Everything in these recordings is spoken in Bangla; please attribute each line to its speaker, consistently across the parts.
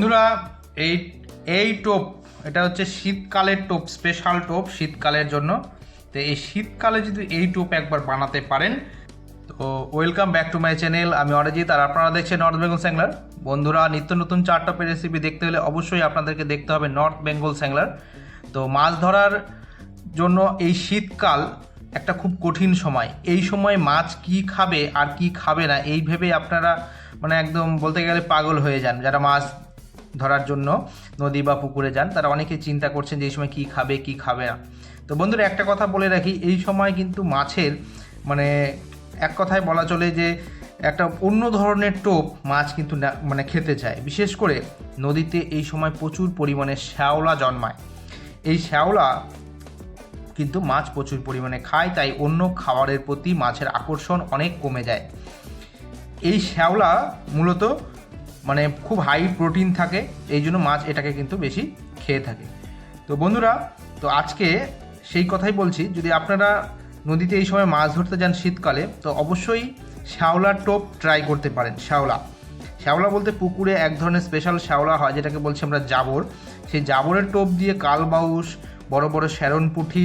Speaker 1: বন্ধুরা, এই এই টোপ, এটা হচ্ছে শীতকালের টোপ স্পেশাল টোপ শীতকালের জন্য। তো এই শীতকালে যদি এই টোপ একবার বানাতে পারেন, তো welcome back to my channel আমি অরিজিৎ, আর আপনারা দেখছেন নর্থ বেঙ্গল স্যাংলার বন্ধুরা, নিত্য নতুন চার টপের রেসিপি দেখতে হলে অবশ্যই আপনাদেরকে দেখতে হবে নর্থ বেঙ্গল স্যাংলার তো মাছ ধরার জন্য এই শীতকাল একটা খুব কঠিন সময়। এই সময় মাছ কি খাবে আর কি খাবে না, এই ভেবে আপনারা মানে একদম বলতে গেলে পাগল হয়ে যান। যারা মাছ ধরার জন্য নদী বা পুকুরে যান। তারা অনেকে চিন্তা করছেন যে এই সময় কী খাবে, কি খাবে না। তো বন্ধুরা, একটা কথা বলে রাখি, এই সময় কিন্তু মাছের মানে এক কথায় বলা চলে যে একটা অন্য ধরনের টোপ মাছ কিন্তু মানে খেতে চায়। বিশেষ করে নদীতে এই সময় প্রচুর পরিমাণে শ্যাওলা জন্মায়। এই শ্যাওলা কিন্তু মাছ প্রচুর পরিমাণে খায়, তাই অন্য খাবারের প্রতি মাছের আকর্ষণ অনেক কমে যায়। এই শ্যাওলা মূলত মানে খুব হাই প্রোটিন থাকে, এই জন্য মাছ এটাকে কিন্তু বেশি খেয়ে থাকে। তো বন্ধুরা, তো আজকে সেই কথাই বলছি, যদি আপনারা নদীতে এই সময় মাছ ধরতে যান শীতকালে, তো অবশ্যই শ্যাওলার টোপ ট্রাই করতে পারেন, শ্যাওলা। শ্যাওলা বলতে পুকুরে এক ধরনের স্পেশাল শ্যাওলা হয়, যেটাকে বলছি আমরা জাবর। সেই জাবরের টোপ দিয়ে কালবাউস বড় বড় শ্যারন পুঁঠি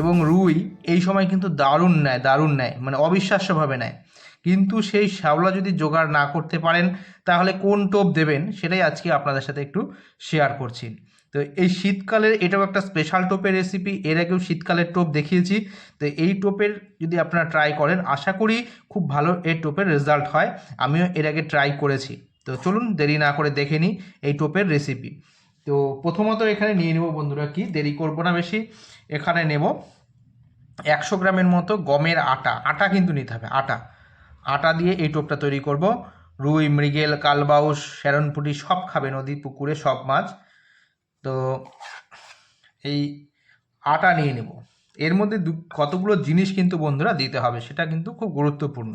Speaker 1: এবং রুই এই সময় কিন্তু দারুণ নেয় দারুণ নেয় মানে অবিশ্বাস্যভাবে নেয়। কিন্তু সেই শ্যাওলা যদি জোগাড় না করতে পারেন, তাহলে কোন টোপ দেবেন সেটাই আজকে আপনাদের সাথে একটু শেয়ার করছি। তো এই শীতকালের এটাও একটা স্পেশাল টোপের রেসিপি এর আগেও শীতকালের টোপ দেখিয়েছি। তো এই টোপের যদি আপনারা ট্রাই করেন, আশা করি খুব ভালো এই টোপের রেজাল্ট হয়। আমিও এর আগে ট্রাই করেছি। তো চলুন দেরি না করে দেখে নিই এই টোপের রেসিপি তো প্রথমত এখানে নিয়ে নেব বন্ধুরা কি, দেরি করব না বেশি। এখানে নেব একশো গ্রামের মতো গমের আটা। আটা কিন্তু নিতে হবে, আটা। আটা দিয়ে এই টোপটা তৈরি করব। রুই, মৃগেল, কালবাউস শ্যারনপুটি সব খাবে নদী, পুকুরে সব মাছ। তো এই আটা নিয়ে নেব। এর মধ্যে কতগুলো জিনিস কিন্তু বন্ধুরা দিতে হবে, সেটা কিন্তু খুব গুরুত্বপূর্ণ।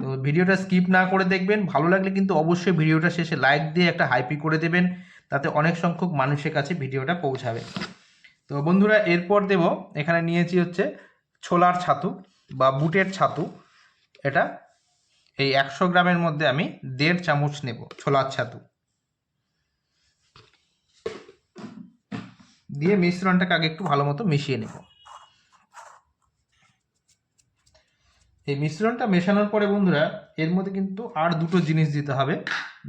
Speaker 1: তো ভিডিওটা স্কিপ না করে দেখবেন, ভালো লাগলে কিন্তু অবশ্যই ভিডিওটা শেষে লাইক দিয়ে একটা হাইপি করে দেবেন, তাতে অনেক সংখ্যক মানুষের কাছে ভিডিওটা পৌঁছাবে। তো বন্ধুরা, এরপর দেব, এখানে নিয়েছি হচ্ছে ছোলার ছাতু বা বুটের ছাতু। এটা, এই একশো গ্রামের মধ্যে আমি দেড় চামচ নেব ছোলার ছাতু। দিয়ে মিশ্রণটাকে আগে একটু ভালো মতো মিশিয়ে নেব। এই মিশ্রণটা মেশানোর পরে বন্ধুরা, এর মধ্যে কিন্তু আর দুটো জিনিস দিতে হবে,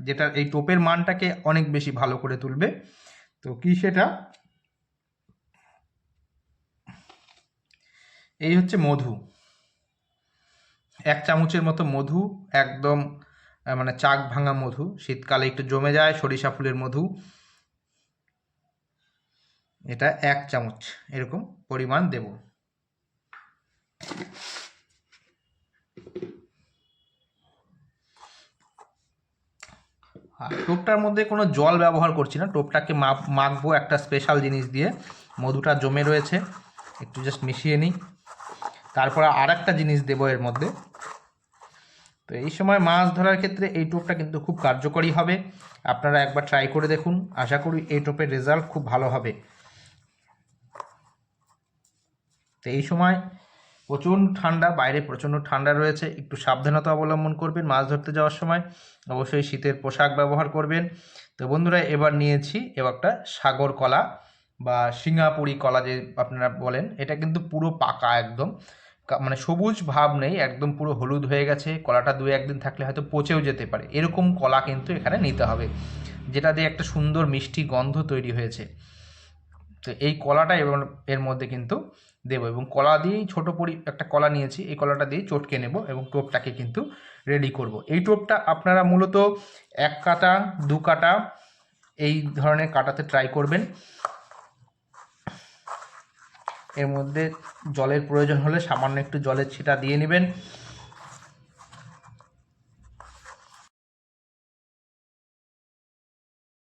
Speaker 1: যেটা এই টোপের মানটাকে অনেক বেশি ভালো করে তুলবে। তো কি সেটা? এই হচ্ছে মধু। এক চামচের মতো মধু, একদম মানে চাক ভাঙা মধু, শীতকালে একটু জমে যায়, সরিষা ফুলের মধু। এটা এক চামচ, এরকম পরিমাণ দেব। আর টোপটার মধ্যে কোনো জল ব্যবহার করছি না, টোপটাকে মাপ, মাখবো একটা স্পেশাল জিনিস দিয়ে। মধুটা জমে রয়েছে, একটু জাস্ট মিশিয়ে নিই। তারপর আর একটা জিনিস দেবো এর মধ্যে। তো এই সময় মাছ ধরার ক্ষেত্রে এই টোপটা কিন্তু খুব কার্যকরী হবে। আপনারা একবার ট্রাই করে দেখুন। আশা করি এই টোপের রেজাল্ট খুব ভালো হবে। তো এই সময় প্রচণ্ড ঠান্ডা, বাইরে প্রচণ্ড ঠান্ডা রয়েছে। একটু সাবধানতা অবলম্বন করবেন মাছ ধরতে যাওয়ার সময়। অবশ্যই শীতের পোশাক ব্যবহার করবেন। তো বন্ধুরা, এবার নিয়েছি এবার একটা সাগর কলা বা সিঙ্গাপুরি কলা যে আপনারা বলেন, এটা কিন্তু পুরো পাকা একদম। মানে সবুজ ভাব নেই, একদম পুরো হলুদ হয়ে গেছে, কলাটা দু, একদিন থাকলে হয়তো পচেও যেতে পারে। এরকম কলা কিন্তু এখানে নিতে হবে, যেটা দিয়ে একটা সুন্দর মিষ্টি গন্ধ তৈরি হয়েছে। তো এই কলাটা এর মধ্যে কিন্তু দেবো এবং কলা দিয়েই ছোটো পরি, একটা কলা নিয়েছি, এই কলাটা দিয়েই চটকে নেব এবং টোপটাকে কিন্তু রেডি করব। এই টোপটা আপনারা মূলত এক কাটা, দু কাটা, এই ধরনের কাটাতে ট্রাই করবেন। এর মধ্যে জলের প্রয়োজন হলে সামান্য একটু জলের ছিটা দিয়ে নেবেন।